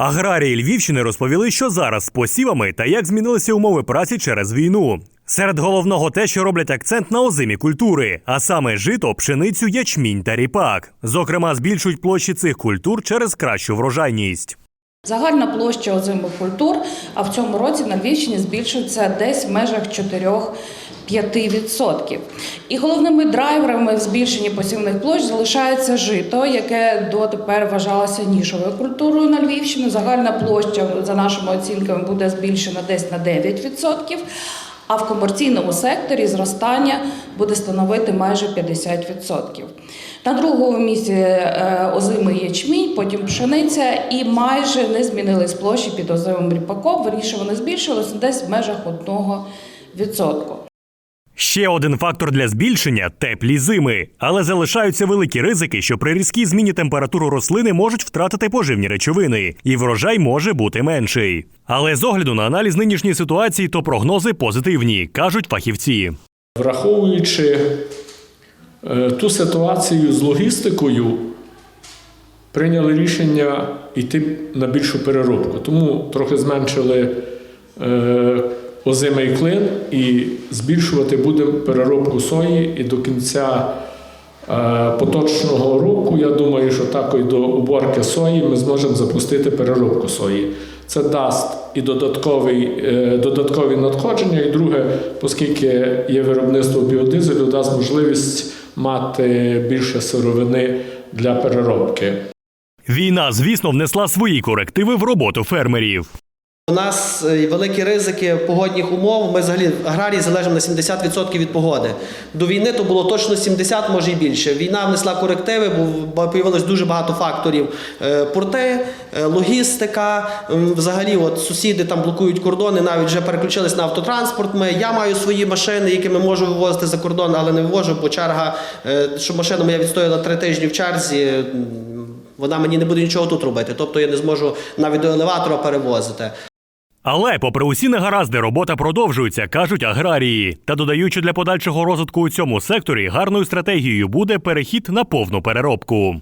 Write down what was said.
Аграрії Львівщини розповіли, що зараз з посівами та як змінилися умови праці через війну. Серед головного те, що роблять акцент на озимі культури, а саме жито, пшеницю, ячмінь та ріпак. Зокрема, збільшують площі цих культур через кращу врожайність. Загальна площа озимих культур, а в цьому році на Львівщині збільшується десь в межах 4-5%. І головними драйверами в збільшенні посівних площ залишається жито, яке дотепер вважалося нішовою культурою на Львівщині. Загальна площа, за нашими оцінками, буде збільшена десь на 9%. А в комерційному секторі зростання буде становити майже 50%. На другому місці е, озимий ячмінь, потім пшениця, і майже не змінились площі під озимим ріпаком. Верніше вони збільшилися десь в межах 1%. Ще один фактор для збільшення теплі зими, але залишаються великі ризики, що при різкій зміні температури рослини можуть втратити поживні речовини, і врожай може бути менший. Але з огляду на аналіз нинішньої ситуації, то прогнози позитивні, кажуть фахівці. Враховуючи е, ту ситуацію з логістикою, прийняли рішення йти на більшу переробку. Тому трохи зменшили е, озимий клин і збільшувати будемо переробку сої і до кінця. е, Поточного року, я думаю, що так і до уборки сої ми зможемо запустити переробку сої. Це дасть і додатковий, е, додаткові надходження, і друге, оскільки є виробництво біодизелю, дасть можливість мати більше сировини для переробки. Війна, звісно, внесла свої корективи в роботу фермерів. У нас е, великі ризики погодних умов. Ми взагалі аграрії залежимо на 70% від погоди. До війни то було точно 70, може і більше. Війна внесла корективи, бо появилось дуже багато факторів: Е, порти, е, логістика. Взагалі, от сусіди там блокують кордони, навіть вже переключились на автотранспорт. Ми я маю свої машини, якими можу вивозити за кордон, але не вивожу, бо черга, що машина моя відстояла три тижні в черзі. Вона мені не буде нічого тут робити, тобто я не зможу навіть до елеватора перевозити. Але, попри усі негаразди, робота продовжується, кажуть аграрії. Та додаючи для подальшого розвитку у цьому секторі гарною стратегією буде перехід на повну переробку.